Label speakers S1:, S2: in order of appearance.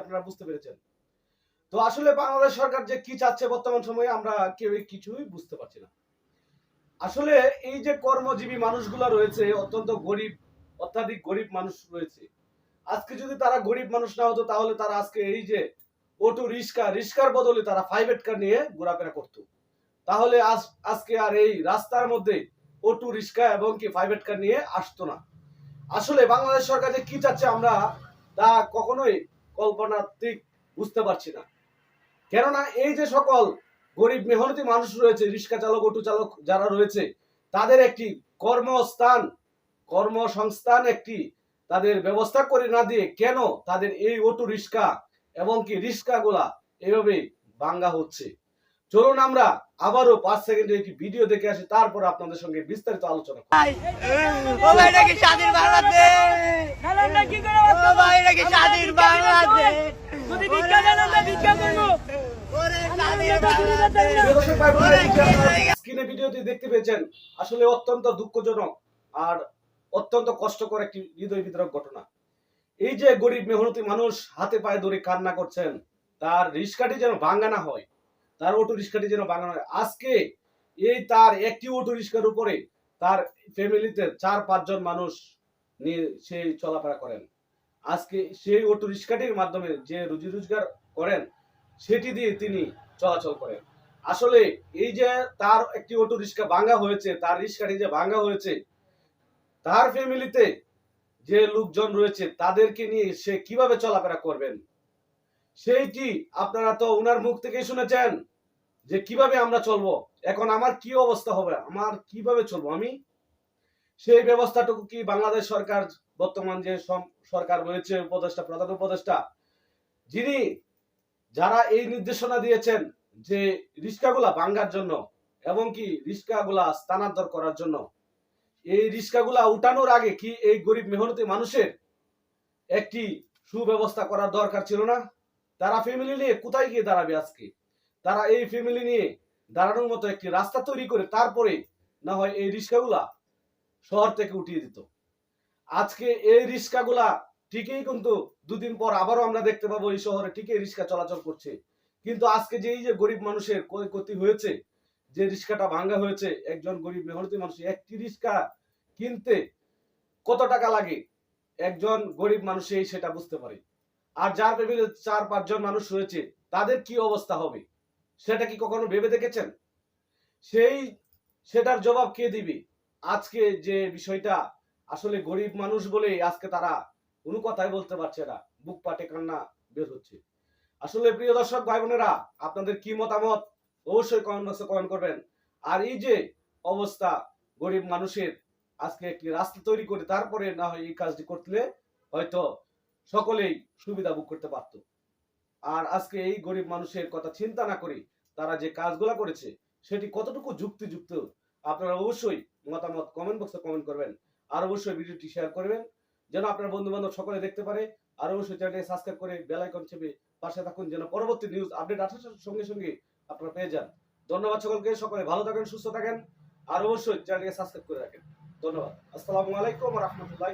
S1: আপনারা বুঝতে পেরেছেন। তো আসলে বাংলাদেশ সরকার যে কি চাচ্ছে বর্তমান সময়ে, আমরা কেউ কিছুই বুঝতে পারছি না। আসলে এই যে কর্মজীবী মানুষগুলো রয়েছে, অত্যন্ত গরিব অত্যাধিক গরিব মানুষ রয়েছে। আজকে যদি তারা গরিব মানুষ না হতো, তাহলে তারা আজকে এই যে অটো রিক্সা, রিক্সার বদলে তারা প্রাইভেট কার নিয়ে ঘোরাফেরা করত। তাহলে আজ, আজকে আর এই রাস্তার মধ্যে অটো রিক্সা এবং কি প্রাইভেট কার নিয়ে আসতো না। আসলে বাংলাদেশ সরকার যে কি চাচ্ছে আমরা তা কখনোই কল্পনাত্মিক বুঝতে পারছি না। কেননা এই যে সকল গরিব মেহনতি মানুষ রয়েছে, রিক্সা চালক অটো চালক যারা রয়েছে, তাদের একটি কর্মস্থান কর্মসংস্থান একটি তাদের ব্যবস্থা করে না দিয়ে কেন তাদের এই অটো রিক্সা এবং কি রিক্সাগুলা এভাবে ভাঙ্গা হচ্ছে? চলুন আমরা আবারও পাঁচ সেকেন্ডের একটি ভিডিও দেখে আসি তারপর আপনাদের সঙ্গে বিস্তারিত আলোচনা স্ক্রিনে ভিডিওটি দেখতে পেয়েছেন আসলে অত্যন্ত দুঃখজনক। আর অত্যন্ত কষ্টকর একটি হৃদয় বিতরক ঘটনা। এই যে গরিব মেহনতি মানুষ হাতে পায়ে ধরে কান্না করছেন, তার রিস্কাটি যেন ভাঙ্গা না হয়, তার অটো রিস্কাটি যেন ভাঙ্গা হয়। আজকে এই তার একটি অটো রিস্কার উপরে তার ফ্যামিলিতে চার পাঁচজন মানুষ নিয়ে সেই চলাফেরা করেন। আজকে সেই অটো রিস্কাটির মাধ্যমে যে রুজি রোজগার করেন, সেটি দিয়ে তিনি চলাচল করেন। আসলে এই যে তার একটি অটো রিক্সা ভাঙ্গা হয়েছে, তার রিক্সাটি যে ভাঙ্গা হয়েছে তার ফ্যামিলিতে যে লোকজন রয়েছে, তাদেরকে নিয়ে সে কীভাবে চলাফেরা করবেন? সেইটি আপনারা তো ওনার মুখ থেকেই শুনেছেন যে কীভাবে আমরা চলবো? এখন আমার কি অবস্থা হবে? আমার কীভাবে চলবো? আমি সেই ব্যবস্থাটুকু কি বাংলাদেশ সরকার, বর্তমান যে সরকার রয়েছে, উপদেষ্টা, প্রধান উপদেষ্টা, যিনি যারা এই নির্দেশনা দিয়েছেন যে রিক্সাগুলা ভাঙ্গার জন্য এবং কি রিক্সাগুলা স্থানান্তর করার জন্য এই রিক্সাগুলা উঠানোর আগে কি এই গরিব মেহনতি মানুষের একটি সুব্যবস্থা করার দরকার ছিল না? তারা ফ্যামিলি নিয়ে কোথায় গিয়ে দাঁড়াবে আজকে? তারা এই ফ্যামিলি নিয়ে দাঁড়ানোর মতো একটি রাস্তা তৈরি করে তারপরে না হয় এই রিক্সাগুলা শহর থেকে উঠিয়ে দিত। আজকে এই রিক্সাগুলা ঠিকই কিন্তু দুদিন পর আবারও আমরা দেখতে পাবো এই শহরে ঠিকই রিক্সা চলাচল করছে। কিন্তু আজকে যে এই যে গরিব মানুষের ক্ষয়ক্ষতি হয়েছে যে রিক্সাটা ভাঙ্গা হয়েছে, একজন গরিব মেহনতি মানুষ, একটি রিক্সা কিনতে কত টাকা লাগে? একজন গরিব মানুষই সেটা বুঝতে পারে। আর যার ফ্যামিলি চার, পাঁচজন মানুষ রয়েছে, তাদের কি অবস্থা হবে? সেটা কি কখনো ভেবে দেখেছেন? সেই, সেটার জবাব কে দিবে? আজকে যে বিষয়টা আসলে গরিব মানুষ বলে আজকে তারা কোনো কথাই বলতে পারছে না। বুক পাটে কান্না বের হচ্ছে। আসলে প্রিয় দর্শক, ভাই বোনেরা, আপনাদের কি মতামত? অবশ্যই কমেন্ট বক্সে কমেন্ট করবেন। আর এই যে অবস্থা গরিব মানুষের, আজকে একটি রাস্তা তৈরি করে তারপরে না হয় এই কাজটি করলে হয়তো সকলেই সুবিধা ভোগ করতে পারত। আর আজকে এই গরিব মানুষের কথা চিন্তা না করে তারা যে কাজগুলা করেছে, সেটি কতটুকু যুক্তিযুক্ত, আপনারা অবশ্যই মতামত কমেন্ট বক্সে কমেন্ট করবেন। আর অবশ্যই ভিডিওটি শেয়ার করবেন, যেন আপনার বন্ধু বান্ধব সকলে দেখতে পারে। আর অবশ্যই চ্যানেলটি সাবস্ক্রাইব করে বেল আইকন চেপে পাশে থাকুন, যেন পরবর্তী নিউজ আপডেট আসার সঙ্গে সঙ্গে আপনারা পেয়ে যান। ধন্যবাদ সকলকে, সকলে ভালো থাকেন, সুস্থ থাকেন, আর অবশ্যই চ্যানেলটিকে সাবস্ক্রাইব করে রাখেন। ধন্যবাদ। আসসালামু আলাইকুম রহমতুল্লাহ